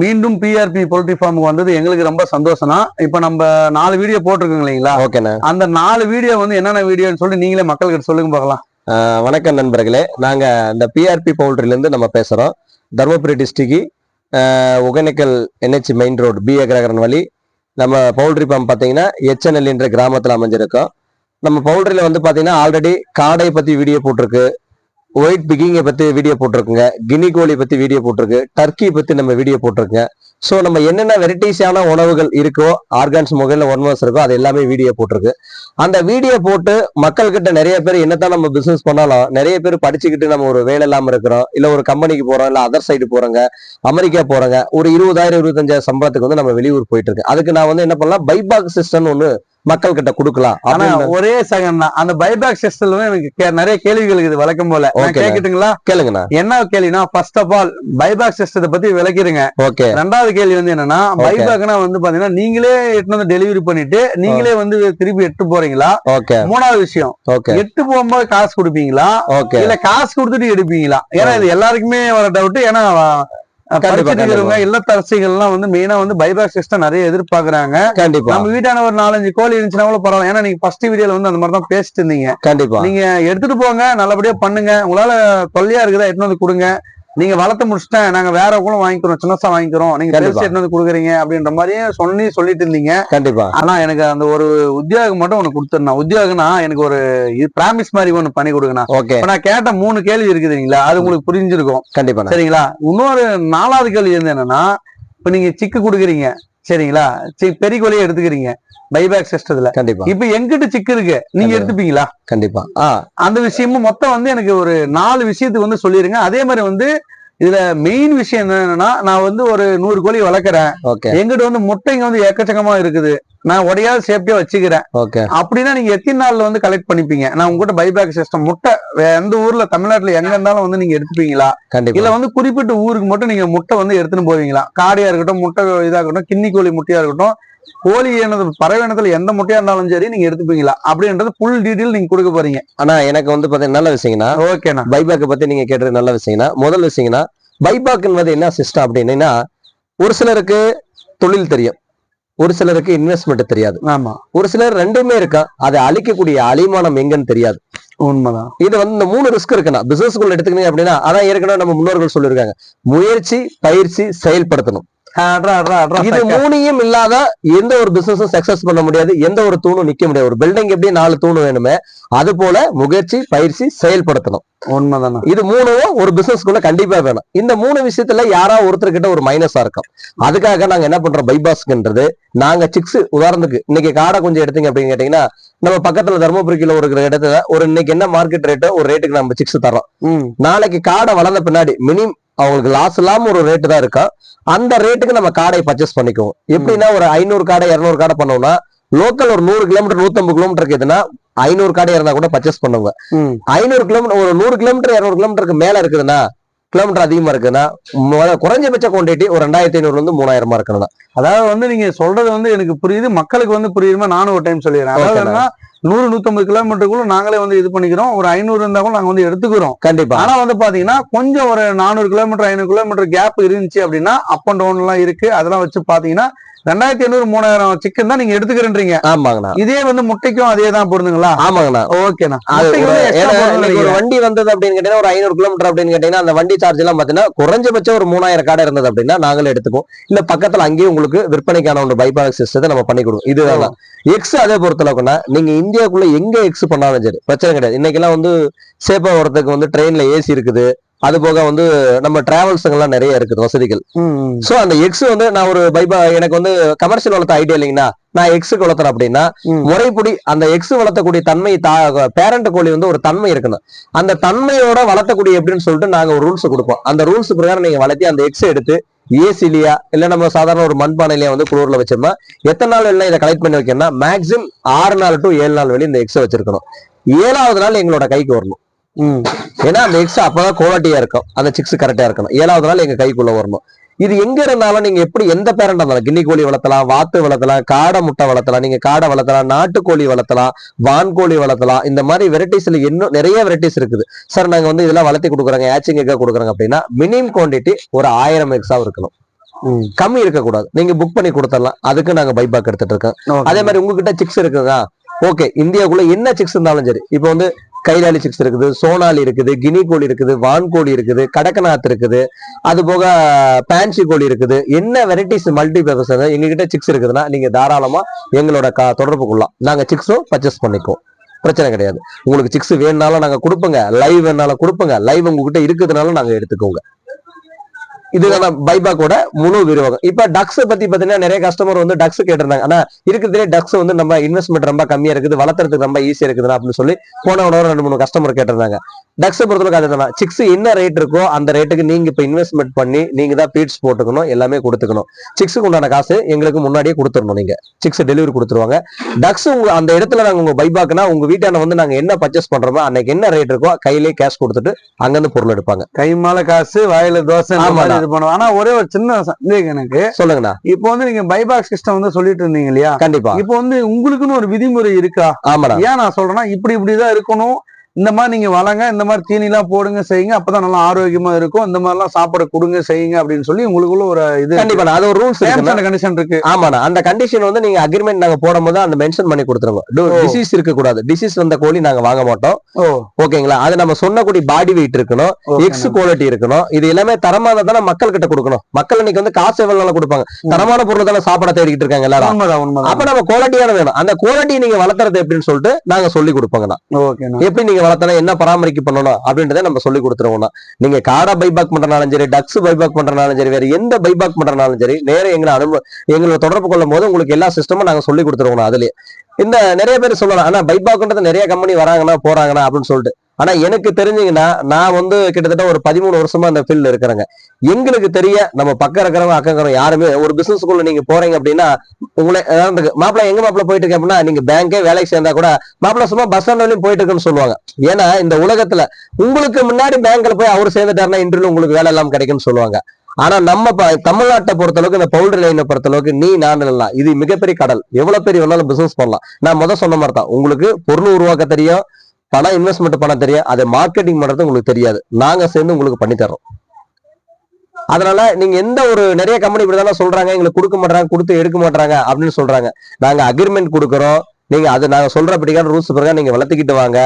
மீண்டும் PRP poultry ஃபார்முக்கு வந்தது எங்களுக்கு ரொம்ப சந்தோஷம் தான் இப்ப நம்ம நாலு வீடியோ போட்டிருக்கோங்க இல்லைங்களா? ஓகேண்ணா. அந்த நாலு வீடியோ வந்து என்னென்ன வீடியோன்னு சொல்லி நீங்களே மக்கள்கிட்ட சொல்லுங்க பார்க்கலாம். வணக்கம் நண்பர்களே. நாங்க இந்த பிஆர்பி பவுல்ட்ரில இருந்து நம்ம பேசுறோம். Dharmapuri district Hogenakkal NH main road B Agraharam வழி. நம்ம பவுல்ட்ரி பம்ப் பார்த்தீங்கன்னா எச்என்எல் என்ற கிராமத்தில் அமைஞ்சிருக்கோம். நம்ம பவுல்ட்ரியில வந்து பார்த்தீங்கன்னா ஆல்ரெடி காடை பத்தி வீடியோ போட்டிருக்கு. ஒயிட் பிகிங்கை பற்றி வீடியோ போட்டிருக்குங்க. கினி கோழி பற்றி வீடியோ போட்டிருக்கு. டர்க்கி பற்றி நம்ம வீடியோ போட்டிருக்குங்க. ஸோ நம்ம என்னென்ன வெரைட்டிஸான உணவுகள் இருக்கோ ஆர்கான்ஸ் முகையில் ஒன்வர்ஸ் இருக்கோ அது எல்லாமே வீடியோ போட்டிருக்கு. அந்த வீடியோ போட்டு மக்கள்கிட்ட நிறைய பேர் என்னத்தான் நம்ம பிஸ்னஸ் பண்ணாலும் நிறைய பேர் படிச்சுக்கிட்டு நம்ம ஒரு வேலை இல்லாமல் இருக்கிறோம். இல்லை ஒரு கம்பெனிக்கு போகிறோம் இல்லை அதர் சைடு போகிறோங்க அமெரிக்கா போகிறோங்க ஒரு இருபதாயிரம் இருபத்தஞ்சாயிரம் சம்பளத்துக்கு வந்து நம்ம வெளியூர் போயிட்டு இருக்கு அதுக்கு நான் வந்து என்ன பண்ணலாம் பைபாக் சிஸ்டம்னு ஒன்று மக்கள் கிட்ட கொடுக்கலாம். ஆனா ஒரே செகண்ட் தான் அந்த பைபேக் சிஸ்டம்ல எனக்கு நிறைய கேள்விகள் இருக்குது வழக்கம் போல. கேட்கட்டுங்களா கேளுங்கண்ணா. என்ன கேள்வினா ஃபர்ஸ்ட் ஆஃப் ஆல் பைபேக் சிஸ்டத்தை பத்தி விளக்கிருங்க ஓகே. ரெண்டாவது கேள்வி வந்து என்னன்னா பைபேக்னா வந்து பாத்தீங்கன்னா நீங்களே எடுத்து வந்து டெலிவரி பண்ணிட்டு நீங்களே வந்து திருப்பி எட்டு போறீங்களா? ஓகே. மூணாவது விஷயம் ஓகே. எட்டு போகும்போது காசு கொடுப்பீங்களா? ஓகே. இல்ல காசு கொடுத்துட்டு எடுப்பீங்களா? ஏன்னா இது எல்லாருக்குமே வர டவுட் ஏன்னா இல்லத்தரசிகள்லாம் வந்து மெயினா வந்து பைபேக் சிஸ்டம் நிறைய எதிர்பார்க்கறாங்க. கண்டிப்பா. நம்ம வீட்டான ஒரு நாலஞ்சு கோழி இருந்துச்சுன்னா கூட பரவாயில்ல. ஏன்னா நீங்க ஃபர்ஸ்ட் வீடியோல வந்து அந்த மாதிரி தான் பேசிட்டு இருந்தீங்க. கண்டிப்பா. நீங்க எடுத்துட்டு போங்க நல்லபடியா பண்ணுங்க. உங்களால தொல்லையா இருக்குதா? எடுத்துட்டு வந்து கொடுங்க. நீங்க வளர்த்து முடிச்சிட்டேன் நாங்க வேற கூட வாங்கிக்கிறோம் சின்னசா வாங்கிக்கிறோம். நீங்க வந்து கொடுக்குறீங்க அப்படின்ற மாதிரியே சொல்லி சொல்லிட்டு இருந்தீங்க. கண்டிப்பா. ஆனா எனக்கு அந்த ஒரு உத்தியோகம் மட்டும் ஒண்ணு கொடுத்துருந்தேன் உத்தியோகம்னா எனக்கு ஒரு பிராமிஸ் மாதிரி ஒண்ணு பண்ணி கொடுங்கண்ணா. ஓகே நான் கேட்ட மூணு கேள்வி இருக்குதுங்களா அது உங்களுக்கு புரிஞ்சிருக்கும். கண்டிப்பா சரிங்களா? இன்னொரு நாலாவது கேள்வி வந்து என்னன்னா இப்ப நீங்க சிக்கு கொடுக்குறீங்க. சரிங்களா? சி- பெரிய கோழியை எடுத்துக்கிறீங்க. பைபேக் சிஸ்டத்துல கண்டிப்பா. இப்ப எங்கிட்ட சிக்கு இருக்கு. நீங்க. எடுத்துப்பீங்களா? கண்டிப்பா. அந்த விஷயமும் மொத்தம் வந்து எனக்கு ஒரு நாலு விஷயத்துக்கு வந்து சொல்லிருங்க. அதே மாதிரி வந்து இதுல மெயின் விஷயம் என்னன்னா நான் வந்து ஒரு நூறு கோழி வளர்க்குறேன். எங்கிட்ட வந்து முட்டைங்க வந்து எக்கச்சக்கமா இருக்குது. நான் உடையாவது சேஃப்டியா வச்சுக்கிறேன். ஓகே அப்படின்னா நீங்க எத்தனை நாள்ல வந்து கலெக்ட் பண்ணிப்பீங்க? நான் உங்ககிட்ட பைபேக் சிஸ்டம் முட்டை எந்த ஊர்ல தமிழ்நாட்டுல எங்க இருந்தாலும் வந்து நீங்க எடுத்துப்பீங்களா? கண்டிப்பா. இல்ல வந்து குறிப்பிட்ட ஊருக்கு மட்டும் நீங்க முட்டை வந்து எடுத்துன்னு போவீங்களா? காடையா இருக்கட்டும் முட்டை இதா இருக்கட்டும் கிண்ணி கோழி முட்டையா இருக்கட்டும் கோழி இனது பறவை இனத்துல எந்த முட்டையா இருந்தாலும் சரி நீங்க எடுத்துப்பீங்களா? அப்படின்றது ஃபுல் டீடைல் நீங்க கொடுக்க போறீங்க. ஆனா எனக்கு வந்து பாத்தீங்கன்னா நல்ல விஷயங்கன்னா ஓகேண்ணா பைபாக்கை பத்தி நீங்க கேட்டது நல்ல விஷயம்னா முதல் விஷயம்னா பைபாக் என்பது என்ன சிஸ்டம் அப்படின்னா ஒரு சிலருக்கு தொழில் தெரியும். ஒரு சிலருக்கு இன்வெஸ்ட்மெண்ட் தெரியாது. ஆமா. ஒரு சிலர் ரெண்டுமே இருக்கா அதை அழிக்கக்கூடிய அழிமானம் எங்கன்னு தெரியாது. உண்மைதான். இது வந்து இந்த மூணு ரிஸ்க் இருக்குண்ணா. பிசினஸ் எடுத்துக்கிட்டீங்க அப்படின்னா அதான் ஏற்கனவே நம்ம முன்னோர்கள் சொல்லியிருக்காங்க. முயற்சி பயிற்சி செயல்படுத்தணும். இது. மூணையும் இல்லாத எந்த ஒரு பிசினஸும் சக்சஸ் பண்ண முடியாது. எந்த ஒரு தூணும் நிக்க முடியாது. ஒரு பில்டிங் எப்படி நாலு தூண் வேணுமே அது போல முயற்சி பயிற்சி செயல்படுத்தணும். உண்மைதாண்ணா இது மூணும் ஒரு பிசினஸ்க்குள்ள கண்டிப்பா வேணும். இந்த மூணு விஷயத்துல யாரா ஒருத்தர் கிட்ட ஒரு மைனஸா இருக்கும். அதுக்காக நாங்க என்ன பண்றோம்? பைபாஸ்க்குன்றது நாங்க சிக்ஸ் உதாரணத்துக்கு இன்னைக்கு காடை கொஞ்சம் எடுத்தீங்க அப்படின்னு கேட்டீங்கன்னா நம்ம பக்கத்துல தருமபுரி கிலோ இருக்கிற இடத்துல ஒரு இன்னைக்கு என்ன மார்க்கெட் ரேட்டோ ஒரு ரேட்டுக்கு நம்ம சிக்ஸ் தரோம் நாளைக்கு காடை வளர்ந்த பின்னாடி மினிமம் அவங்களுக்கு லாஸ் இல்லாம ஒரு ரேட்டு தான் இருக்கா? அந்த ரேட்டுக்கு நம்ம காடை பர்ச்சேஸ் பண்ணிக்குவோம். எப்படின்னா ஒரு ஐநூறு காடை இருநூறு காடை பண்ணோம்னா லோக்கல் ஒரு நூறு கிலோமீட்டர் நூத்தம்பது கிலோமீட்டர் இருக்குதுன்னா ஐநூறு காடை இருந்தா கூட பர்ச்சேஸ் பண்ணுவாங்க. ஐநூறு கிலோமீட்டர் ஒரு நூறு கிலோமீட்டர் இருநூறு கிலோமீட்டருக்கு மேல இருக்குதுன்னா கிலோமீட்டர் அதிகமா இருக்குதுன்னா மொத- குறைஞ்சபட்ச குவான்டிட்டி ஒரு ரெண்டாயிரத்தி ஐநூறுல இருந்து மூணாயிரமா இருக்கணும் அதாவது வந்து நீங்க சொல்றது வந்து எனக்கு புரியுது மக்களுக்கு வந்து புரியுமா நானும் ஒரு டைம் சொல்லிடுறேன். நூறு நூத்தம்பது கிலோமீட்டருக்குள்ள நாங்களே வந்து இது பண்ணிக்கிறோம். ஒரு ஐநூறு இருந்தா கூட நாங்க வந்து எடுத்துக்கிறோம். கண்டிப்பா. ஆனா வந்து பாத்தீங்கன்னா கொஞ்சம் ஒரு நானூறு கிலோமீட்டர் ஐநூறு கிலோமீட்டர் கேப் இருந்துச்சு அப்படின்னா அப் அண்ட் டவுன் எல்லாம் இருக்கு. அதெல்லாம் வச்சு பாத்தீங்கன்னா ரெண்டாயிரத்தி ஐநூறு மூணாயிரம் சிக்கன் தான் நீங்க எடுத்துக்கிறீங்க ஆமாங்கண்ணா. இதே வந்து முட்டைக்கும் அதே தான் பொருந்துங்களா? ஆமாங்கண்ணா. ஓகேண்ணா. ஒரு- இன்னைக்கு. வண்டி வந்தது அப்படின்னு கேட்டீங்கன்னா ஒரு ஐநூறு கிலோமீட்டர் அப்படின்னு கேட்டீங்கன்னா அந்த வண்டி சார்ஜ் எல்லாம் பாத்தீங்கன்னா குறைஞ்சபட்சம் ஒரு மூணாயிரம் காடை இருந்தது அப்படின்னா நாங்களே எடுத்துப்போம் இல்ல பக்கத்துல அங்கேயும் உங்களுக்கு விற்பனைக்கான ஒரு பைபாக் சிஸ்டத்தை நம்ம பண்ணி கொடுவோம் இதுதான் எக்ஸ் அதே பொறுத்தளவுக்குன்னா நீங்க இந்தியாக்குள்ள எங்க எக்ஸ் பண்ணாலும் சரி பிரச்சனை கிடையாது. இன்னைக்கெல்லாம் வந்து சேப்பா வரதுக்கு வந்து ட்ரெயின்ல ஏசி இருக்குது. அது போக வந்து நம்ம டிராவல்ஸ் எல்லாம் நிறைய இருக்குது வசதிகள். சோ அந்த எக்ஸ் வந்து நான் ஒரு பைபா எனக்கு வந்து கமர்ஷியல் வளர்த்த ஐடியா இல்லைங்கன்னா நான் எக்ஸுக்கு வளர்த்துறேன் அப்படின்னா. முறைப்படி அந்த எக்ஸ் வளர்த்தக்கூடிய தன்மை பேரண்ட் கோழி வந்து ஒரு தன்மை இருக்கணும் அந்த தன்மையோட வளர்த்தக்கூடிய எப்படின்னு சொல்லிட்டு நாங்க ஒரு ரூல்ஸ் கொடுப்போம் அந்த ரூல்ஸ் பிரகாரம் நீங்க வளர்த்தி அந்த எக்ஸ் எடுத்து ஏசிலியா இல்ல நம்ம சாதாரண ஒரு மண்பானையிலயா வந்து குளூர்ல வச்சோம்னா எத்தனை நாள் எல்லாம் இதை கலெக்ட் பண்ணி வைக்கணும்னா மேக்ஸிமம் ஆறு நாள் டு ஏழு நாள் வெளியே இந்த எக்ஸை வச்சிருக்கணும் ஏழாவது நாள் எங்களோட கைக்கு வரணும். ஏன்னா அந்த எக்ஸ் அப்பதான் குவாலிட்டியா இருக்கும். அந்த சிக்ஸ் கரெக்டா இருக்கணும். ஏழாவது நாள் எங்க கைக்குள்ள வரணும். இது எங்க இருந்தாலும் நீங்க எப்படி எந்த பேரண்ட் இருந்தாலும் கின்னி கோழி வளர்த்தலாம் வாத்து வளர்த்தலாம் காடை முட்டை வளர்த்தலாம் நீங்க காடை வளர்த்தலாம் நாட்டுக்கோழி வளர்த்தலாம் வான்கோழி வளர்த்தலாம் இந்த மாதிரி வெரைட்டிஸ்ல இன்னும் நிறைய வெரைட்டிஸ் இருக்குது. சார் நாங்க வந்து இதெல்லாம் வளர்த்தி கொடுக்குறோங்க ஏச்சிங் எக்கா கொடுக்குறோங்க அப்படின்னா மினிமம் குவான்டிட்டி ஒரு ஆயிரம் எக்ஸா இருக்கணும். கம்மி இருக்கக்கூடாது. நீங்க புக் பண்ணி கொடுத்துடலாம். அதுக்கு நாங்க பைபாக் எடுத்துட்டு இருக்கோம். அதே மாதிரி உங்ககிட்ட சிக்ஸ் இருக்குதா? ஓகே. இந்தியாக்குள்ள என்ன சிக்ஸ் இருந்தாலும் சரி இப்போ வந்து கைலாலி சிக்ஸ் இருக்குது சோனாலி இருக்குது கினி கோழி இருக்குது வான்கோழி இருக்குது கடக்கநாத் இருக்குது அது போக பேன்சி கோழி இருக்குது. என்ன வெரைட்டிஸ் மல்டி பர்பஸ் எங்ககிட்ட சிக்ஸ் இருக்குதுன்னா நீங்க தாராளமா எங்களோட கா தொடர்பு கொள்ளலாம் நாங்க சிக்ஸும் பர்ச்சேஸ் பண்ணிக்குவோம். பிரச்சனை கிடையாது. உங்களுக்கு சிக்ஸ் வேணுனாலும் நாங்க கொடுப்போங்க. லைவ் வேணாலும் கொடுப்போங்க. லைவ் உங்ககிட்ட இருக்குதுனாலும் நாங்க எடுத்துக்கோங்க. இதுதான் பைபாக்கோட முழு விரிவாகம் இப்ப டக்ஸ் பத்தி பாத்தீங்கன்னா நிறைய கஸ்டமர் வந்து டக்ஸ் கேட்டிருந்தாங்க. ஆனா இருக்கிறதுலே டக்ஸ் வந்து நம்ம இன்வெஸ்ட்மெண்ட் ரொம்ப கம்மியா இருக்குது வளர்த்துறதுக்கு ரொம்ப ஈஸியா இருக்குதுன்னா அப்படின்னு சொல்லி போன உடனே ரெண்டு மூணு கஸ்டமர் கேட்டிருந்தாங்க. டக்ஸ் பொறுத்தவரைக்கும் அதுதான் சிக்ஸ் என்ன ரேட் இருக்கோ அந்த ரேட்டுக்கு நீங்க இப்ப இன்வெஸ்ட்மெண்ட் பண்ணி நீங்க தான் பீட்ஸ் போட்டுக்கணும் எல்லாமே கொடுத்துக்கணும். சிக்ஸுக்கு உண்டான காசு எங்களுக்கு முன்னாடியே கொடுத்துடணும் நீங்க. சிக்ஸ் டெலிவரி கொடுத்துருவாங்க. டக்ஸ் உங்க அந்த இடத்துல நாங்க உங்க பைபாக்னா உங்க வீட்டான வந்து நாங்க என்ன பர்ச்சேஸ் பண்றோமோ அன்னைக்கு என்ன ரேட் இருக்கோ கையிலேயே கேஷ் கொடுத்துட்டு அங்கிருந்து பொருள் எடுப்பாங்க. கை மேல காசு வாயில தோசை இது பண்ணுவோம் ஆனா ஒரே ஒரு சின்ன சந்தேகம் எனக்கு. சொல்லுங்கண்ணா. இப்போ வந்து நீங்க பைபாக் சிஸ்டம் வந்து சொல்லிட்டு இருந்தீங்க இல்லையா? கண்டிப்பா. இப்போ வந்து உங்களுக்குன்னு ஒரு விதிமுறை இருக்கா? ஆமாடா ஏன் நான் சொல்றேன்னா இப்படி இப்படிதான் இருக்கணும். இந்த மாதிரி நீங்க வளங்க இந்த மாதிரி தீனி எல்லாம் போடுங்க செய்யுங்க அப்பதான் நல்லா ஆரோக்கியமா இருக்கும். இந்த மாதிரி எல்லாம் சாப்பாடு கொடுங்க செய்யுங்க அப்படின்னு சொல்லி உங்களுக்குள்ள ஒரு இது கண்டிப்பா அது ஒரு ரூல்ஸ் கண்டிஷன் இருக்கு. ஆமாண்ணா அந்த கண்டிஷன் வந்து நீங்க அக்ரிமெண்ட் நாங்க போடும்போது அந்த மென்ஷன் பண்ணி கொடுத்துருங்க. ஓ. டிசீஸ் இருக்க கூடாது டிசீஸ் வந்த கோழி நாங்க வாங்க மாட்டோம். ஓகேங்களா? அது நம்ம சொன்ன கூடி பாடி வெயிட் இருக்கணும். எக்ஸ் குவாலிட்டி இருக்கணும். இது எல்லாமே தரமானது தானே மக்கள் கிட்ட கொடுக்கணும். மக்கள் இன்னைக்கு வந்து காசு எவ்வளவு கொடுப்பாங்க? தரமான பொருள் தானே சாப்பாட தேடிக்கிட்டு இருக்காங்க எல்லாரும். அப்ப நம்ம குவாலிட்டியான வேணும். அந்த குவாலிட்டி நீங்க வளர்த்துறது எப்படின்னு சொல்லிட்டு நாங்க சொல்லி கொடுப்போங்கண்ணா. எப்படி நீங்க வளர்த்தனா என்ன பராமரிக்க பண்ணணும் அப்படின்றத நம்ம சொல்லி கொடுத்துருவோம்னா நீங்க காடை பைபாக் பண்றனாலும் சரி டக்ஸ் பைபாக் பண்றனாலும் சரி வேற எந்த பைபாக் பண்றனாலும் சரி நேர எங்களை அனுபவ எங்களை தொடர்பு கொள்ளும் போது உங்களுக்கு எல்லா சிஸ்டமும் நாங்க சொல்லி கொடுத்துருவோம் அதுலயே. இந்த நிறைய பேர் சொல்லலாம் ஆனா பைபாக்ன்றது நிறைய கம்பெனி வராங்கன்னா போறாங்கன்னா அப்படின்னு சொல்லிட்டு. ஆனா எனக்கு தெரிஞ்சீங்கன்னா நான் வந்து கிட்டத்தட்ட ஒரு பதிமூணு வருஷமா அந்த ஃபீல்ட்ல இருக்கிறேங்க. எங்களுக்கு தெரிய நம்ம பக்கம் இருக்கிறவங்க அக்கம் இருக்கிறவங்க யாருமே ஒரு பிசினஸ் பிசினஸ்க்குள்ள நீங்க போறீங்க அப்படின்னா உங்களை அதாவது மாப்பிள்ள எங்க மாப்பிள்ள போயிட்டு இருக்கு அப்படின்னா நீங்க பேங்கே வேலைக்கு சேர்ந்தா கூட மாப்பிள்ள சும்மா பஸ் ஸ்டாண்ட் வரையும் போயிட்டு இருக்குன்னு சொல்லுவாங்க. ஏன்னா இந்த உலகத்துல உங்களுக்கு முன்னாடி பேங்க்ல போய் அவர் சேர்ந்துட்டாருன்னா இன்டர்வியூ உங்களுக்கு வேலை எல்லாம் கிடைக்கும்னு சொல்லுவாங்க. ஆனா நம்ம தமிழ்நாட்டை தமிழ்நாட்டை பொறுத்தளவுக்கு இந்த பவுல்ட்ரி லைனை பொறுத்தளவுக்கு நீ நான் எல்லாம் இது மிகப்பெரிய கடல். எவ்வளவு பெரிய வேணாலும் பிசினஸ் பண்ணலாம். நான் முதல் சொன்ன மாதிரி தான் உங்களுக்கு பொருள் உருவாக்க தெரியும். பணம் இன்வெஸ்ட்மெண்ட் பண்ண தெரியும் அதை மார்க்கெட்டிங் பண்றது உங்களுக்கு தெரியாது. நாங்க சேர்ந்து உங்களுக்கு பண்ணி தரோம் அதனால நீங்க எந்த ஒரு நிறைய கம்பெனி இப்படிதானே சொல்றாங்க எங்களுக்கு கொடுக்க மாட்டாங்க கொடுத்து எடுக்க மாட்டாங்க அப்படின்னு சொல்றாங்க. நாங்க அக்ரிமெண்ட் கொடுக்குறோம். நீங்க அது நாங்க சொல்றபடிக்கான ரூல்ஸ் பிரகாரம் நீங்க வளர்த்துக்கிட்டு வாங்க.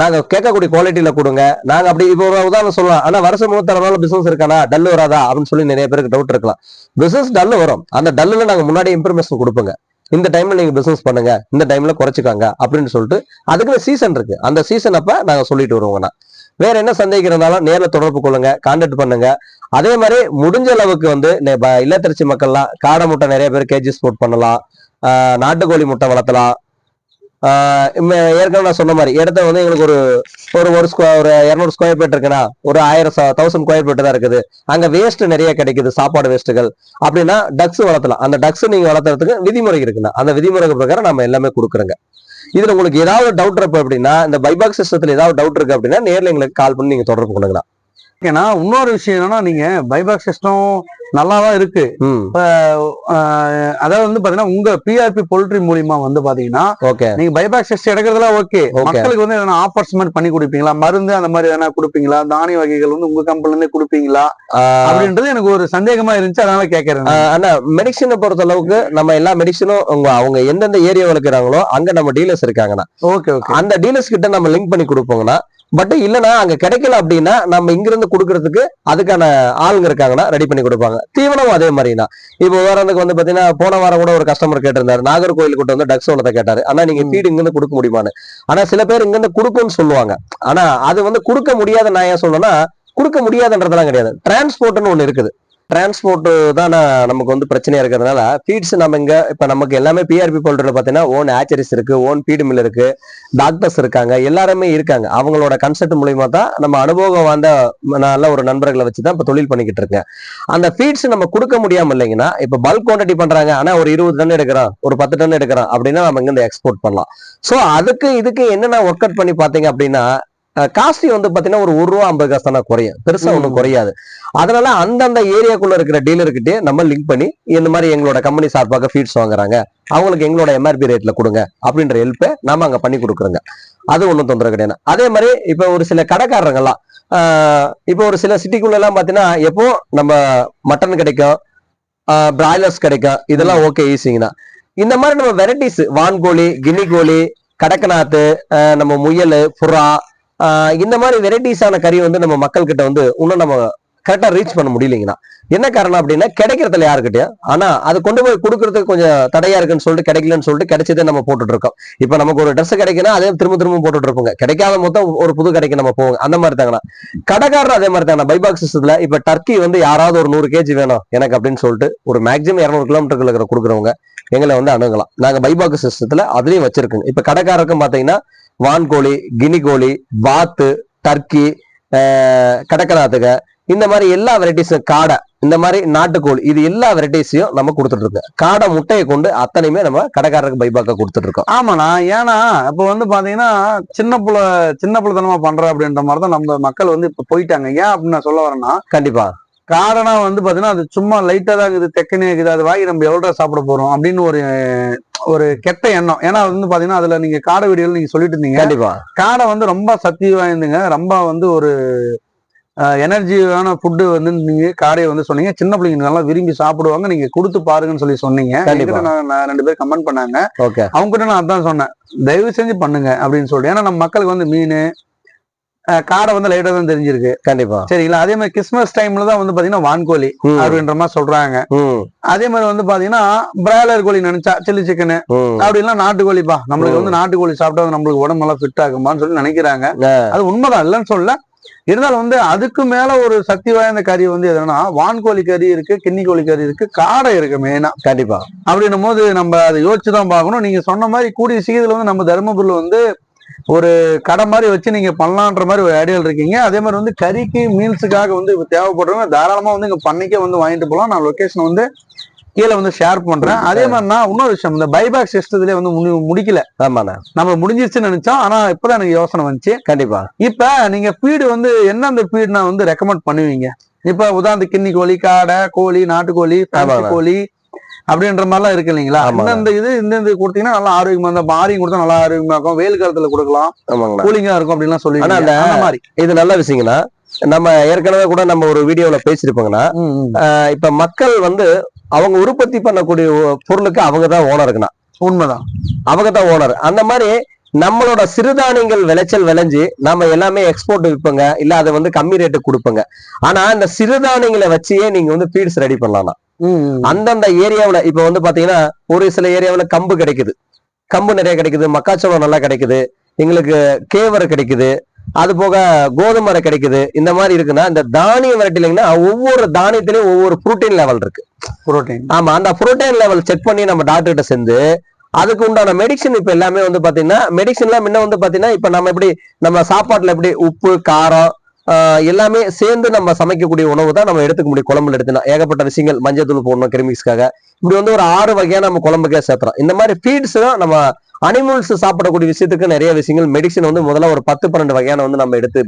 நாங்க கேட்கக்கூடிய குவாலிட்டியில கொடுங்க. நாங்க அப்படி இப்போ ஒரு உதாரணம் சொல்லலாம். ஆனா வருஷம் முன்னூத்தி நாள் பிசினஸ் இருக்கானா? டல் வராதா? அப்படின்னு சொல்லி நிறைய பேருக்கு டவுட் இருக்கலாம். பிசினஸ் டல் வரும். அந்த டல்லுல நாங்க முன்னாடி இன்ஃபர்மேஷன் கொடுப்போங்க. இந்த டைம்ல நீங்க பிசினஸ் பண்ணுங்க இந்த டைம்ல குறைச்சிக்காங்க அப்படின்னு சொல்லிட்டு அதுக்கு சீசன் இருக்கு. அந்த சீசன் அப்ப நாங்க சொல்லிட்டு வருவோங்கண்ணா வேற என்ன சந்தேகிக்கிறதாலும் நேர்ல தொடர்பு கொள்ளுங்க கான்டாக்ட் பண்ணுங்க. அதே மாதிரி முடிஞ்ச அளவுக்கு வந்து இந்த ப- இல்லத்தரசி மக்கள்லாம் காடை முட்டை நிறைய பேர் கேஜி ஸ்போர்ட் பண்ணலாம். நாட்டுக்கோழி முட்டை வளர்த்தலாம். ஏற்கனவே நான் சொன்ன மாதிரி இடத்த வந்து எங்களுக்கு ஒரு ஒரு ஒரு ஸ்கொயர் ஒரு இரநூறு ஸ்கொயர் ஃபீட் இருக்குன்னா ஒரு ஆயிரம் தௌசண்ட் ஸ்கொயர் ஃபீட் தான் இருக்குது. அங்க வேஸ்ட் நிறைய கிடைக்குது சாப்பாடு வேஸ்ட்டுகள் அப்படின்னா டக்ஸ் வளர்த்தலாம். அந்த டக்ஸ் நீங்க வளர்த்துறதுக்கு விதிமுறை இருக்குண்ணா அந்த விதிமுறை பிரகாரம் நம்ம எல்லாமே கொடுக்குறோங்க. இதுல உங்களுக்கு ஏதாவது டவுட் இருக்கு அப்படின்னா இந்த பைபாக் சிஸ்டத்துல ஏதாவது டவுட் இருக்கு அப்படின்னா நேர்ல எங்களுக்கு கால் பண்ணி நீங்க தொடர்பு கொள்ளுங்களா ஓகேண்ணா இன்னொரு விஷயம் என்னன்னா நீங்க பைபாக் சிஸ்டம் நல்லாதான் இருக்கு. அதாவது வந்து பாத்தீங்கன்னா உங்க பிஆர்பி பொல்ட்ரி மூலியமா வந்து பாத்தீங்கன்னா நீங்க பைபாக் சிஸ்டம் எடுக்கிறதுலாம் ஓகே. மக்களுக்கு வந்து எதனா ஆஃபர்ஸ் மாதிரி பண்ணி கொடுப்பீங்களா? மருந்து அந்த மாதிரி எதனா கொடுப்பீங்களா? தானிய வகைகள் வந்து உங்க கம்பெனில இருந்தே கொடுப்பீங்களா? அப்படின்றது எனக்கு ஒரு சந்தேகமா இருந்துச்சு. அதனால கேட்கறேன் ஆனா மெடிசனை பொறுத்த அளவுக்கு நம்ம எல்லா மெடிசனும் அவங்க எந்தெந்த ஏரியாவில் இருக்கிறாங்களோ அங்க நம்ம டீலர்ஸ் இருக்காங்கண்ணா. ஓகே ஓகே அந்த டீலர்ஸ் கிட்ட நம்ம லிங்க் பண்ணி கொடுப்போங்கண்ணா. பட் இல்லனா அங்க கிடைக்கல அப்படின்னா நம்ம இங்க இருந்து கொடுக்கறதுக்கு அதுக்கான ஆளுங்க இருக்காங்கன்னா ரெடி பண்ணி கொடுப்பாங்க. தீவனம் அதே மாதிரினா இப்போ உதாரணத்துக்கு வந்து பாத்தீங்கன்னா போன வாரம் கூட ஒரு கஸ்டமர் கேட்டிருந்தாரு. நாகர்கோயில் கிட்ட வந்து டக்ஸ் வளத்தை கேட்டாரு. ஆனா நீங்க. ஃபீடு இங்க இருந்து கொடுக்க முடியுமான்னு. ஆனா சில பேர் இங்க இருந்து கொடுக்கும்னு சொல்லுவாங்க. ஆனா அது வந்து கொடுக்க முடியாத நான் ஏன் சொல்லணும்னா கொடுக்க முடியாதுன்றதெல்லாம் கிடையாது. டிரான்ஸ்போர்ட்னு ஒண்ணு இருக்குது. டிரான்ஸ்போர்ட் தான் நான் நமக்கு வந்து பிரச்சனையா இருக்கிறதுனால ஃபீட்ஸ் நம்ம இங்க இப்ப நமக்கு எல்லாமே பிஆர்பி போல்டர்ல பாத்தீங்கன்னா ஓன் ஆச்சரிஸ் இருக்கு ஓன் ஃபீடு மில் இருக்கு டாக்டர்ஸ் இருக்காங்க எல்லாருமே இருக்காங்க. அவங்களோட கன்செப்ட் மூலியமா தான் நம்ம அனுபவம் வந்த நல்ல ஒரு நண்பர்களை வச்சு தான் இப்ப தொழில் பண்ணிக்கிட்டு இருக்கேன். அந்த ஃபீட்ஸ் நம்ம கொடுக்க முடியாம இல்லைங்கன்னா இப்ப பல்க் குவான்டிட்டி பண்றாங்க ஆனா ஒரு இருபது டன் எடுக்கிறோம் ஒரு பத்து டன் எடுக்கிறோம் அப்படின்னா நம்ம இங்க எக்ஸ்போர்ட் பண்ணலாம். சோ அதுக்கு இதுக்கு என்னென்ன ஒர்க் அவுட் பண்ணி பாத்தீங்க அப்படின்னா காஸ்டி வந்து பாத்தீங்கன்னா ஒரு ஒரு ரூபா ஐம்பது காசு தானே குறையும். பெருசா ஒண்ணும் ம். குறையாது. அதனால அந்தந்த ஏரியாக்குள்ள இருக்கிற டீலர்கிட்டே நம்ம லிங்க் பண்ணி இந்த மாதிரி எங்களோட கம்பெனி சார்பாக ஃபீட்ஸ் வாங்குறாங்க. அவங்களுக்கு எங்களோட எம்ஆர்பி ரேட்ல கொடுங்க அப்படின்ற ஹெல்ப்பை நாம அங்க பண்ணி கொடுக்குறோங்க. அது ஒன்றும் தொந்தரவு கிடையாது. அதே மாதிரி இப்ப ஒரு சில கடைக்காரங்கெல்லாம் இப்போ ஒரு சில சிட்டிக்குள்ள எல்லாம் பாத்தீங்கன்னா எப்போ நம்ம மட்டன் கிடைக்கும் பிராய்லர்ஸ் கிடைக்கும் இதெல்லாம் ஓகே ஈஸிங்கண்ணா இந்த மாதிரி நம்ம வெரைட்டிஸ் வான்கோழி கினி கோழி கடக்கநாத்து நம்ம முயல் புறா இந்த மாதிரி வெரைட்டிஸான கறி வந்து நம்ம மக்கள்கிட்ட வந்து இன்னும் நம்ம கரெக்டாக ரீச் பண்ண முடியலைங்கன்னா என்ன காரணம் அப்படின்னா கிடைக்கிறதுல யாருக்கிட்டையும் ஆனால் அது கொண்டு போய் கொடுக்கறதுக்கு கொஞ்சம் தடையா இருக்குன்னு சொல்லிட்டு கிடைக்கலன்னு சொல்லிட்டு கிடைச்சதே நம்ம போட்டுட்டு இருக்கோம் இப்போ நமக்கு ஒரு ட்ரெஸ் கிடைக்குன்னா அதே திரும்ப திரும்ப போட்டுட்டு இருப்போங்க கிடைக்காத மொத்தம் ஒரு புது கடைக்கு நம்ம போவோம். அந்த மாதிரி தாங்கண்ணா. கடைக்காரர் அதே மாதிரி தாங்கண்ணா. பைபாக் சிஸ்டத்தில் இப்போ டர்க்கி வந்து யாராவது ஒரு நூறு கேஜி வேணும் எனக்கு அப்படின்னு சொல்லிட்டு ஒரு மேக்ஸிமம் இரநூறு கிலோமீட்டருக்குள்ள இருக்கிற கொடுக்குறவங்க எங்களை வந்து அணுகலாம். நாங்கள் பைபாக்ஸ் சிஸ்டத்தில் அதுலேயும் வச்சிருக்கோங்க. இப்போ கடைக்காரருக்கும் பார்த்தீங்கன்னா வான்கோழி கினி கோழி வாத்து டர்க்கி கடக்கநாத்துக இந்த மாதிரி எல்லா வெரைட்டிஸும் காடை இந்த மாதிரி நாட்டுக்கோழி இது எல்லா வெரைட்டிஸையும் நம்ம கொடுத்துட்டு இருக்கோம். காடை முட்டையை கொண்டு அத்தனையுமே நம்ம கடைக்காரருக்கு பைபாக்க கொடுத்துட்டு இருக்கோம். ஆமாண்ணா ஏன்னா இப்ப வந்து பாத்தீங்கன்னா சின்ன புள்ள சின்ன புள்ளத்தனமா பண்ற அப்படின்ற மாதிரி தான் நம்ம மக்கள் வந்து இப்ப போயிட்டாங்க. ஏன் அப்படின்னு நான் சொல்ல வரேன்னா கண்டிப்பா. காரணம் வந்து பாத்தீங்கன்னா அது சும்மா லைட்டா தான் இருக்குது தெக்கனே இருக்குது அது வாங்கி நம்ம எவ்வளோ சாப்பிட போறோம் அப்படின்னு ஒரு ஒரு கெட்ட எண்ணம். ஏன்னா வந்து பாத்தீங்கன்னா அதுல நீங்க காடை வீடியோல நீங்க சொல்லிட்டு இருந்தீங்க. கண்டிப்பா. காடை வந்து ரொம்ப சக்தி வாய்ந்துங்க. ரொம்ப வந்து ஒரு எனர்ஜியான ஃபுட்டு வந்து நீங்க காடையை வந்து சொன்னீங்க. சின்ன பிள்ளைங்க நல்லா விரும்பி சாப்பிடுவாங்க. நீங்க கொடுத்து பாருங்கன்னு சொல்லி சொன்னீங்க. நான் ரெண்டு பேரும் கமெண்ட் பண்ணாங்க. ஓகே. அவங்க கிட்ட நான் அதான் சொன்னேன். தயவு செஞ்சு பண்ணுங்க அப்படின்னு சொல்லிட்டு. ஏன்னா நம்ம மக்களுக்கு வந்து மீன் காடை வந்து லைட்டா தான் தெரிஞ்சிருக்கு. கண்டிப்பா. சரிங்களா? அதே மாதிரி கிறிஸ்மஸ் டைம்ல தான் வந்து பாத்தீங்கன்னா வான்கோழி அப்படின்ற மாதிரி சொல்றாங்க. அதே மாதிரி வந்து பாத்தீங்கன்னா பிராய்லர் கோழி நினைச்சா சில்லி சிக்கனு. அப்படிலாம் நாட்டுக்கோழிப்பா. நம்மளுக்கு வந்து நாட்டுக்கோழி சாப்பிட்டா நம்மளுக்கு உடம்பு நல்லா ஃபிட் ஆகுமான்னு சொல்லி நினைக்கிறாங்க. அது உண்மைதான் இல்லைன்னு சொல்ல இருந்தாலும் வந்து அதுக்கு மேல ஒரு சக்தி வாய்ந்த கறி வந்து எதுனா வான்கோழி கறி இருக்கு கிண்ணி கோழி கறி இருக்கு காடை இருக்கு மெயினா கண்டிப்பா. அப்படின்னும் போது நம்ம அதை யோசிச்சு தான் பார்க்கணும். நீங்க சொன்ன மாதிரி கூடிய சீக்கிரத்துல வந்து நம்ம தருமபுரியில வந்து ஒரு கடை மாதிரி வச்சு நீங்க பண்ணலான்ற மாதிரி ஒரு ஐடியா இருக்கீங்க. அதே மாதிரி வந்து கறிக்கு மீல்ஸுக்காக வந்து இப்ப தேவைப்படுறவங்க தாராளமா வந்து இங்க பண்ணைக்கே வந்து வாங்கிட்டு போகலாம் நான் லொகேஷன் வந்து கீழே வந்து ஷேர் பண்றேன். அதே மாதிரி நான் இன்னொரு விஷயம் இந்த பைபேக் சிஸ்டத்திலே வந்து முடி- முடிக்கல. ஆமாண்ணா. நம்ம முடிஞ்சிருச்சுன்னு நினைச்சோம். ஆனா இப்பதான் எனக்கு யோசனை வந்துச்சு. கண்டிப்பா. இப்ப நீங்க ஃபீடு வந்து எந்தெந்த ஃபீட் நான் வந்து ரெக்கமெண்ட் பண்ணுவீங்க? இப்ப உதாரணத்துக்கு கிண்ணி கோழி காடை கோழி நாட்டுக்கோழி. கோழி அப்படின்ற மாதிரிலாம் இருக்கு இல்லைங்களா. இந்தந்த இது இந்த இந்த கொடுத்தீங்கன்னா நல்லா ஆரோக்கியமா இந்த மாரியும் கொடுத்தா நல்லா ஆரோக்கியமா இருக்கும். வெயில் காலத்துல கொடுக்கலாம். கூலிங்கா இருக்கும் அப்படின்லாம் சொல்லி அந்த- அந்த மாதிரி. இது நல்ல விஷயங்கண்ணா. நம்ம ஏற்கனவே கூட நம்ம ஒரு வீடியோல. ஆஹ் இப்ப மக்கள் வந்து அவங்க உற்பத்தி பண்ணக்கூடிய பொருளுக்கு அவங்க தான் ஓனருங்கண்ணா. உண்மைதான். அவங்க தான் ஓனர். அந்த மாதிரி நம்மளோட சிறுதானியங்கள் விளைச்சல் விளைஞ்சு நம்ம எல்லாமே எக்ஸ்போர்ட் விற்போங்க. இல்ல அதை வந்து கம்மி ரேட்டுக்கு கொடுப்போங்க. ஆனா இந்த சிறுதானியங்களை வச்சே நீங்க வந்து ஃபீட்ஸ் ரெடி பண்ணலாம். அந்தந்த ஏரியாவுல இப்ப வந்து பாத்தீங்கன்னா ஒரு சில ஏரியாவுல கம்பு கிடைக்குது. கம்பு நிறைய கிடைக்குது மக்காச்சோளம் நல்லா கிடைக்குது எங்களுக்கு கேவரை கிடைக்குது அது போக கோதுமை கிடைக்குது இந்த மாதிரி இருக்குன்னா இந்த தானியம் வெரைட்டிலிங்கன்னா ஒவ்வொரு தானியத்திலயும் ஒவ்வொரு புரோட்டீன் லெவல் இருக்கு. புரோட்டீன். ஆமா அந்த புரோட்டீன் லெவல் செக் பண்ணி நம்ம டாக்டர் கிட்ட சென்று அதுக்கு உண்டான மெடிசன் இப்ப எல்லாமே வந்து பாத்தீங்கன்னா மெடிசன்லாம் முன்ன வந்து பாத்தீங்கன்னா இப்ப நம்ம எப்படி நம்ம சாப்பாட்டுல எப்படி உப்பு காரம் எல்லாமே சேர்ந்து நம்ம சமைக்கக்கூடிய உணவு தான் நம்ம எடுத்துக்க முடியும் குழம்புல எடுத்துனா ஏகப்பட்ட விஷயங்கள் மஞ்சள் தூள் போடணும் கிருமிஸ்க்காக இப்படி வந்து ஒரு ஆறு வகையா நம்ம குழம்புக்கே சேர்த்துறோம். இந்த மாதிரி ஃபீட்ஸ் தான் நம்ம அனிமல்ஸ் சாப்பிடக்கூடிய விஷயத்துக்கு நிறைய விஷயங்கள் மெடிசன் வந்து முதல்ல ஒரு பத்து பன்னெண்டு வகையான வந்து நம்ம எடுத்து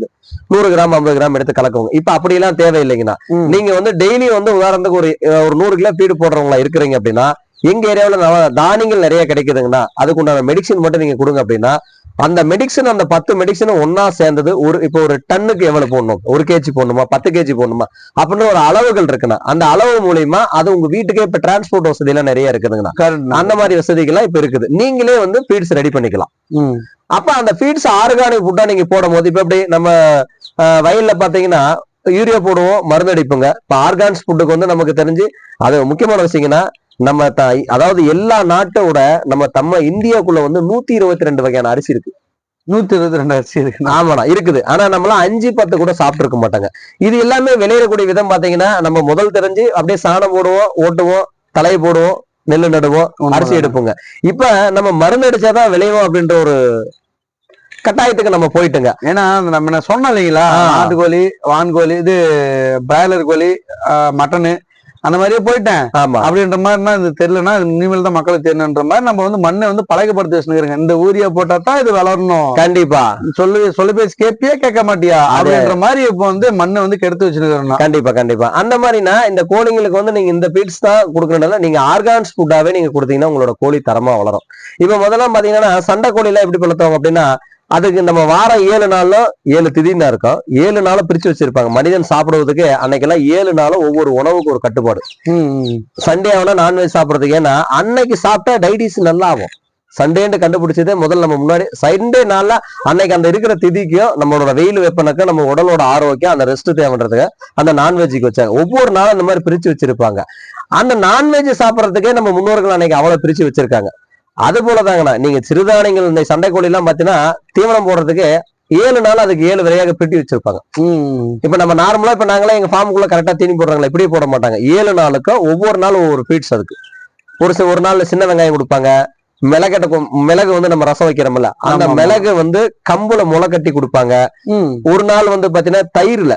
நூறு கிராம் ஐம்பது கிராம் எடுத்து கலக்குவோங்க இப்ப அப்படியெல்லாம் தேவையில்லைங்கண்ணா. நீங்க வந்து டெய்லி வந்து உதாரணத்துக்கு ஒரு ஒரு நூறு கிலோ ஃபீடு போடுறவங்களா இருக்கிறீங்க அப்படின்னா எங்க ஏரியாவுல தானியங்கள் நிறைய கிடைக்குதுங்கண்ணா. அதுக்கு உண்டான மெடிசன் மட்டும் நீங்க கொடுங்க அப்படின்னா அந்த மெடிசன் அந்த பத்து மெடிசனும் ஒன்னா சேர்ந்தது ஒரு இப்போ ஒரு டன்னுக்கு எவ்வளவு போடணும்? ஒரு கேஜி போடணுமா? பத்து கேஜி போடணுமா? அப்படின்னு ஒரு அளவுகள் இருக்குண்ணா. அந்த அளவு மூலியமா அது உங்க வீட்டுக்கே இப்ப டிரான்ஸ்போர்ட் வசதி எல்லாம் நிறைய இருக்குதுங்கண்ணா. அந்த மாதிரி வசதிகள்லாம் இப்ப இருக்குது. நீங்களே வந்து ஃபீட்ஸ் ரெடி பண்ணிக்கலாம். அப்ப அந்த ஃபீட்ஸ் ஆர்கானிக் ஃபுட்டா நீங்க போடும் போது இப்ப எப்படி நம்ம வயல்ல பாத்தீங்கன்னா யூரியா போடுவோம் மருந்து அடிப்போங்க. இப்ப ஆர்கான்ஸ் ஃபுட்டுக்கு வந்து நமக்கு தெரிஞ்சு அது முக்கியமான விஷயங்கன்னா நம்ம த அதாவது எல்லா நாட்டோட நம்ம நம்ம இந்தியாக்குள்ள வந்து நூத்தி இருபத்தி ரெண்டு வகையான அரிசி இருக்கு. நூத்தி இருபத்தி ரெண்டு அரிசி இருக்கு. ஆமாடா இருக்குது. ஆனா நம்மளாம் அஞ்சு பத்து கூட சாப்பிட்டு இருக்க மாட்டாங்க. இது எல்லாமே விளையக்கூடிய விதம் பாத்தீங்கன்னா நம்ம முதல் தெரிஞ்சு அப்படியே சாணம் போடுவோம் ஓட்டுவோம் தலையை போடுவோம் நெல்லு நடுவோம் அரிசி எடுப்போங்க. இப்ப நம்ம மருந்து அடிச்சாதான் விளையும் அப்படின்ற ஒரு கட்டாயத்துக்கு நம்ம போயிட்டுங்க. ஏன்னா நம்ம சொன்னோம் இல்லைங்களா? ஆ. நாட்டுக்கோழி வான்கோழி இது பிராய்லர் கோழி மட்டனு அந்த மாதிரியே போயிட்டேன். ஆமா. அப்படின்ற மாதிரினா இது தெரியலன்னா இது இனிமேல் தான் மக்களுக்கு தெரியணுன்ற மாதிரி நம்ம வந்து மண்ணை வந்து பழக்கப்படுத்தி வச்சுருங்க இந்த ஊரியா போட்டா தான் இது வளரணும். கண்டிப்பா. சொல்லு சொல்லு பேசி கேட்பியா கேட்க மாட்டியா? அப்படின்ற மாதிரி இப்போ வந்து மண்ணை வந்து கெடுத்து வச்சிருக்கிறோம் கண்டிப்பா கண்டிப்பா. அந்த மாதிரினா இந்த கோழிங்களுக்கு வந்து நீங்க இந்த பீட்ஸ் தான் கொடுக்கறதுனால நீங்க ஆர்கான்ஸ் ஃபுட்டாவே நீங்க கொடுத்தீங்கன்னா உங்களோட கோழி தரமா வளரும். இப்ப முதல்ல பாத்தீங்கன்னா சண்டை கோழி எல்லாம் எப்படி வளர்த்தோம் அப்படின்னா அதுக்கு நம்ம வாரம் ஏழு நாளும் ஏழு திதினா இருக்கும். ஏழு நாளும் பிரிச்சு வச்சிருப்பாங்க. மனிதன் சாப்பிடுவதுக்கு அன்னைக்கெல்லாம் ஏழு நாளும் ஒவ்வொரு உணவுக்கு ஒரு கட்டுப்பாடு. சண்டே ஆனா நான்வெஜ் சாப்பிடுறதுக்கு ஏன்னா அன்னைக்கு சாப்பிட்டா டைடிஸ் நல்லா ஆகும். சண்டேன்னு கண்டுபிடிச்சதே முதல்ல நம்ம முன்னாடி சண்டே நாள்ல அன்னைக்கு அந்த இருக்கிற திதிக்கும் நம்மளோட வெயில் வெப்பனுக்கும் நம்ம உடலோட ஆரோக்கியம் அந்த ரெஸ்ட் தேவைன்றதுக்கு அந்த நான்வெஜ்ஜுக்கு வச்சாங்க. ஒவ்வொரு நாளும் இந்த மாதிரி பிரிச்சு வச்சிருப்பாங்க. அந்த நான்வெஜ் சாப்பிடறதுக்கே நம்ம முன்னோர்கள் அன்னைக்கு அவ்வளவு பிரிச்சு வச்சிருக்காங்க. அது போலதாங்கண்ணா நீங்க சிறுதானியங்கள் இந்த சண்டைக்கோழி எல்லாம் பாத்தீங்கன்னா தீவனம் போடுறதுக்கு ஏழு நாள் அதுக்கு ஏழு வரையாக பிரிட்டி வச்சிருப்பாங்க. இப்ப நம்ம நார்மலா இப்ப நாங்களே எங்க ஃபார்முக்குள்ள கரெக்டா தீனி போடுறாங்களா இப்படியே போட மாட்டாங்க ஏழு நாளுக்கும் ஒவ்வொரு நாளும் ஒவ்வொரு ஃபீட்ஸ் அதுக்கு ஒரு சில ஒரு நாள்ல சின்ன வெங்காயம் கொடுப்பாங்க மிளகட்ட மிளகு வந்து நம்ம ரசம் வைக்கிறோம்ல அந்த. மிளகு வந்து கம்புல முளை கட்டி கொடுப்பாங்க. ஒரு நாள் வந்து பாத்தீங்கன்னா தயிர்ல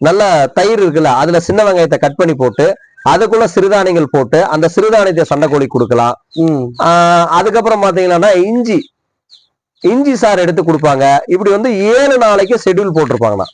நல்ல தயிர் இருக்குல்ல அதுல சின்ன வெங்காயத்தை கட் பண்ணி போட்டு அதுக்குள்ள சிறுதானியங்கள் போட்டு அந்த சிறுதானியத்தை சண்டைக்கோழி கொடுக்கலாம். அதுக்கப்புறம் பாத்தீங்கன்னா இஞ்சி. இஞ்சி சாறு எடுத்து கொடுப்பாங்க. இப்படி வந்து ஏழு நாளைக்கு ஷெட்யூல் போட்டிருப்பாங்கண்ணா.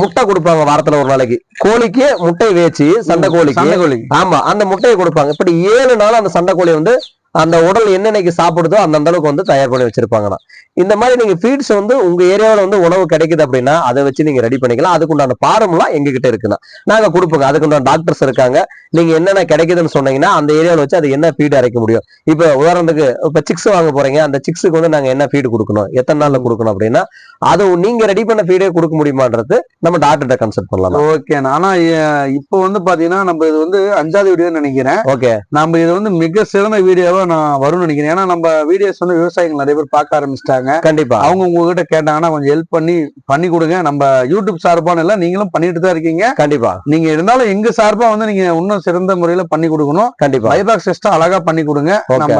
முட்டை கொடுப்பாங்க வாரத்துல ஒரு நாளைக்கு. கோழிக்கு முட்டை வேச்சு சண்டை கோழிக்கு ஆமா அந்த முட்டையை கொடுப்பாங்க. இப்படி ஏழு நாள் அந்த சண்டை கோழி வந்து அந்த உடல் என்னென்னைக்கு சாப்பிடுதோ அந்த அளவுக்கு வந்து தயார் பண்ணி வச்சிருப்பாங்கண்ணா இந்த மாதிரி நீங்க ஃபீட்ஸ் வந்து உங்க ஏரியாவில் வந்து உணவு கிடைக்குது அப்படின்னா அதை வச்சு நீங்க ரெடி பண்ணிக்கலாம். அதுக்குண்டான பாரம்லாம் எங்க கிட்ட இருக்குண்ணா. நாங்க கொடுப்போங்க. அதுக்குண்டான டாக்டர்ஸ் இருக்காங்க. நீங்க என்னென்ன கிடைக்குதுன்னு சொன்னீங்கன்னா அந்த ஏரியாவில் வச்சு அது என்ன ஃபீட் அரைக்க முடியும். இப்ப உதாரணத்துக்கு இப்ப சிக்ஸ் வாங்க போறீங்க. அந்த சிக்ஸுக்கு வந்து நாங்க என்ன ஃபீடு கொடுக்கணும்? எத்தனை நாள்ல கொடுக்கணும் அப்படின்னா அது நீங்க ரெடி பண்ண ஃபீடே கொடுக்க முடியுமான்றது நம்ம டாக்டர்கிட்ட கன்சல்ட் பண்ணலாம் ஓகேண்ணா. ஆனா எ- இப்போ வந்து பாத்தீங்கன்னா நம்ம இது வந்து அஞ்சாவது வீடியோ நினைக்கிறேன். ஓகே. நம்ம இது வந்து மிக சிறந்த வீடியோவா நான் வரும்னு நினைக்கிறேன். ஏன்னா நம்ம வீடியோஸ் வந்து விவசாயிகள் நிறைய பேர் பார்க்க ஆரம்பிச்சிட்டாங்க. கண்டிப்பா. அவங்க உங்ககிட்ட கேட்டாங்கன்னா கொஞ்சம் ஹெல்ப் பண்ணி பண்ணி கொடுங்க. நம்ம யூடியூப் சார்பான எல்லாம் நீங்களும் பண்ணிட்டு தான் இருக்கீங்க. கண்டிப்பா. நீங்க இருந்தாலும் எங்க சார்பா வந்து நீங்க இன்னும் சிறந்த முறையில பண்ணி கொடுக்கணும். கண்டிப்பா. பைபாக் சிஸ்டம் அழகா பண்ணி கொடுங்க. நம்ம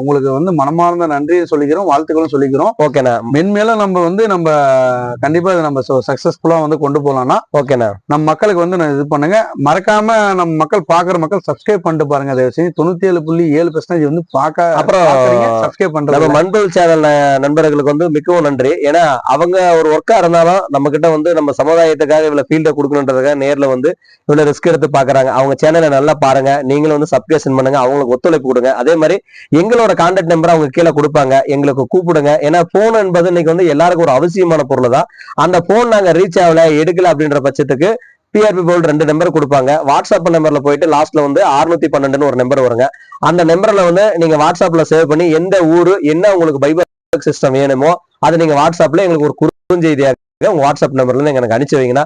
உங்களுக்கு வந்து மனமார்ந்த நன்றியை சொல்லிக்கிறோம் வாழ்த்துக்களும் சொல்லிக்கிறோம். ஓகேண்ணா மென்மேலும் நம்ம வந்து நம்ம கண்டிப்பா இதை நம்ம சக்சஸ்ஃபுல்லா வந்து கொண்டு போலாம்னா ஓகேண்ணா நம்ம மக்களுக்கு வந்து இது பண்ணுங்க. மறக்காம நம்ம மக்கள் பாக்குற மக்கள் சப்ஸ்கிரைப் பண்ணிட்டு பாருங்க. தயவு செஞ்சு தொண்ணூத்தி ஏழு புள்ளி ஏழு பெர்சன்டேஜ் வந்து பாக்க அப்புறம் சப்ஸ்கிரைப் நம்ம மண்புல் சேனல் நண்பர்களுக்கு வந்து மிகவும் நன்றி. ஏன்னா அவங்க ஒரு ஒர்க்கா இருந்தாலும் நம்ம கிட்ட வந்து நம்ம சமுதாயத்துக்காக இவ்வளவு ஃபீல்ட கொடுக்கணுன்றதுக்காக நேர்ல வந்து இவ்வளவு ரிஸ்க் எடுத்து பாக்குறாங்க அவங்க சேனலை நல்லா பாருங்க. நீங்களும் வந்து சப்ஸ்கிரிப்ஷன் பண்ணுங்க. அவங்களுக்கு ஒத்துழைப்பு கொடுங்க. அதே மாதிரி எங்களோட கான்டாக்ட் நம்பர் அவங்க கீழே கொடுப்பாங்க. எங்களுக்கு கூப்பிடுங்க. ஏன்னா போன் என்பது இன்னைக்கு வந்து எல்லாருக்கும் ஒரு அவசியமான பொருள் தான் அந்த போன் நாங்க ரீச் ஆகல எடுக்கல அப்படின்ற பட்சத்துக்கு பிஆர்பி போல்ட் ரெண்டு நம்பர் கொடுப்பாங்க. வாட்ஸ்அப் நம்பர்ல போயிட்டு லாஸ்ட்ல வந்து 612 பன்னெண்டுன்னு ஒரு நம்பர் வருங்க. அந்த நம்பர்ல வந்து நீங்க வாட்ஸ்அப்ல சேவ் பண்ணி எந்த ஊரு என்ன உங்களுக்கு பைபர் சிஸ்டம் வேணுமோ அதை நீங்க வாட்ஸ்அப்ல எங்களுக்கு ஒரு குறுஞ்செய்தியாக உங்க வாட்ஸ்அப் நம்பர்ல இருந்து எனக்கு அனுப்பிச்சு வைங்கன்னா